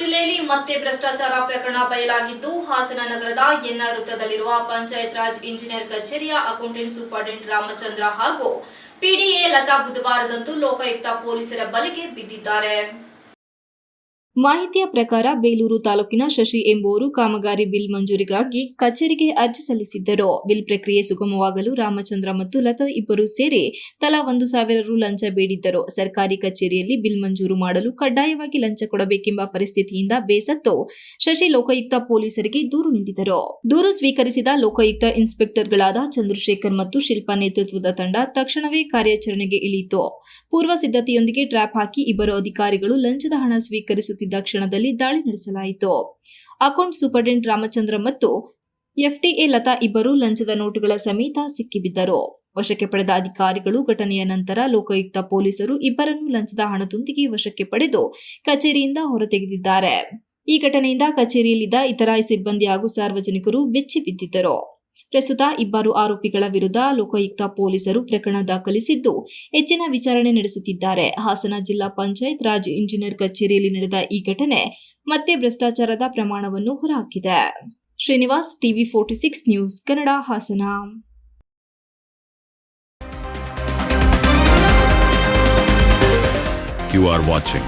ಜಿಲ್ಲೆಯಲ್ಲಿ ಮತ್ತೆ ಭ್ರಷ್ಟಾಚಾರ ಪ್ರಕರಣ ಬಯಲಾಗಿದ್ದು, ಹಾಸನ ನಗರದ ಎನ್ಆರ್ ವೃತ್ತದಲ್ಲಿರುವ ಪಂಚಾಯತ್ ರಾಜ್ ಇಂಜಿನಿಯರ್ ಕಚೇರಿಯ ಅಕೌಂಟೆಂಟ್ ಸೂಪರ್ಡೆಂಟ್ ರಾಮಚಂದ್ರ ಹಾಗೂ ಪಿಡಿಎ ಲತಾ ಬುಧವಾರದಂದು ಲೋಕಾಯುಕ್ತ ಪೊಲೀಸರ ಬಲೆಗೆ ಬಿದ್ದಿದ್ದಾರೆ. ಮಾಹಿತಿಯ ಪ್ರಕಾರ ಬೇಲೂರು ತಾಲೂಕಿನ ಶಶಿ ಎಂಬುವರು ಕಾಮಗಾರಿ ಬಿಲ್ ಮಂಜೂರಿಗಾಗಿ ಕಚೇರಿಗೆ ಅರ್ಜಿ ಸಲ್ಲಿಸಿದ್ದರು. ಬಿಲ್ ಪ್ರಕ್ರಿಯೆ ಸುಗಮವಾಗಲು ರಾಮಚಂದ್ರ ಮತ್ತು ಲತಾ ಇಬ್ಬರು ಸೇರಿ ತಲಾ ಒಂದು ಸಾವಿರ ರು ಲಂಚ ಬೇಡಿದ್ದರು. ಸರ್ಕಾರಿ ಕಚೇರಿಯಲ್ಲಿ ಬಿಲ್ ಮಂಜೂರು ಮಾಡಲು ಕಡ್ಡಾಯವಾಗಿ ಲಂಚ ಕೊಡಬೇಕೆಂಬ ಪರಿಸ್ಥಿತಿಯಿಂದ ಬೇಸತ್ತು ಶಶಿ ಲೋಕಾಯುಕ್ತ ಪೊಲೀಸರಿಗೆ ದೂರು ನೀಡಿದರು. ದೂರು ಸ್ವೀಕರಿಸಿದ ಲೋಕಾಯುಕ್ತ ಇನ್ಸ್ಪೆಕ್ಟರ್ಗಳಾದ ಚಂದ್ರಶೇಖರ್ ಮತ್ತು ಶಿಲ್ಪಾ ನೇತೃತ್ವದ ತಂಡ ತಕ್ಷಣವೇ ಕಾರ್ಯಾಚರಣೆಗೆ ಇಳಿಯಿತು. ಪೂರ್ವ ಸಿದ್ಧತೆಯೊಂದಿಗೆ ಟ್ರ್ಯಾಪ್ ಹಾಕಿ ಇಬ್ಬರು ಅಧಿಕಾರಿಗಳು ಲಂಚದ ಹಣ ಸ್ವೀಕರಿಸುತ್ತಿದ್ದ ಕ್ಷಣದಲ್ಲಿ ದಾಳಿ ನಡೆಸಲಾಯಿತು. ಅಕೌಂಟ್ ಸೂಪರ್ಡೆಂಟ್ ರಾಮಚಂದ್ರ ಮತ್ತು ಎಫ್ಟಿಎ ಲತಾ ಇಬ್ಬರು ಲಂಚದ ನೋಟುಗಳ ಸಮೇತ ಸಿಕ್ಕಿಬಿದ್ದರು. ವಶಕ್ಕೆ ಪಡೆದ ಅಧಿಕಾರಿಗಳು ಘಟನೆಯ ನಂತರ ಲೋಕಾಯುಕ್ತ ಪೊಲೀಸರು ಇಬ್ಬರನ್ನು ಲಂಚದ ಹಣದೊಂದಿಗೆ ವಶಕ್ಕೆ ಪಡೆದು ಕಚೇರಿಯಿಂದ ಹೊರತೆಗೆದಿದ್ದಾರೆ. ಈ ಘಟನೆಯಿಂದ ಕಚೇರಿಯಲ್ಲಿದ್ದ ಇತರ ಸಿಬ್ಬಂದಿ ಹಾಗೂ ಸಾರ್ವಜನಿಕರು ಬೆಚ್ಚಿ ಬಿದ್ದಿದ್ದರು ಪ್ರಸ್ತುತ ಇಬ್ಬರು ಆರೋಪಿಗಳ ವಿರುದ್ಧ ಲೋಕಾಯುಕ್ತ ಪೊಲೀಸರು ಪ್ರಕರಣ ದಾಖಲಿಸಿದ್ದು ಹೆಚ್ಚಿನ ವಿಚಾರಣೆ ನಡೆಸುತ್ತಿದ್ದಾರೆ. ಹಾಸನ ಜಿಲ್ಲಾ ಪಂಚಾಯತ್ ರಾಜ್ ಇಂಜಿನಿಯರ್ ಕಚೇರಿಯಲ್ಲಿ ನಡೆದ ಈ ಘಟನೆ ಮತ್ತೆ ಭ್ರಷ್ಟಾಚಾರದ ಪ್ರಮಾಣವನ್ನು ಹೊರಹಾಕಿದೆ. Srinivas, TV forty six news Kannada, Hassan. You are watching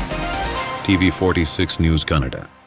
TV46 News Kannada.